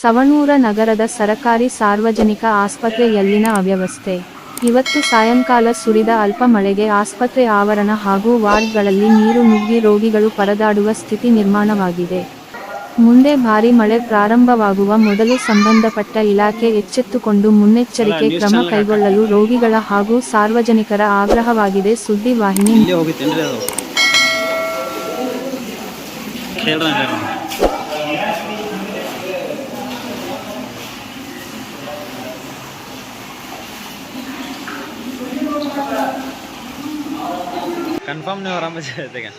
ಸವಣೂರ ನಗರದ ಸರಕಾರಿ ಸಾರ್ವಜನಿಕ ಆಸ್ಪತ್ರೆಯಲ್ಲಿನ ಅವ್ಯವಸ್ಥೆ. ಇವತ್ತು ಸಾಯಂಕಾಲ ಸುರಿದ ಅಲ್ಪ ಮಳೆಗೆ ಆಸ್ಪತ್ರೆ ಆವರಣ ಹಾಗೂ ವಾರ್ಡ್ಗಳಲ್ಲಿ ನೀರು ನುಗ್ಗಿ ರೋಗಿಗಳು ಪರದಾಡುವ ಸ್ಥಿತಿ ನಿರ್ಮಾಣವಾಗಿದೆ. ಮುಂದೆ ಭಾರಿ ಮಳೆ ಪ್ರಾರಂಭವಾಗುವ ಮೊದಲು ಸಂಬಂಧಪಟ್ಟ ಇಲಾಖೆ ಎಚ್ಚೆತ್ತುಕೊಂಡು ಮುನ್ನೆಚ್ಚರಿಕೆ ಕ್ರಮ ಕೈಗೊಳ್ಳಲು ರೋಗಿಗಳ ಹಾಗೂ ಸಾರ್ವಜನಿಕರ ಆಗ್ರಹವಾಗಿದೆ ಸುದ್ದಿವಾಹಿನಿ कंफर्म नहीं हो रहा मुझे देखा।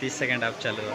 तीस सेकंड आप चलो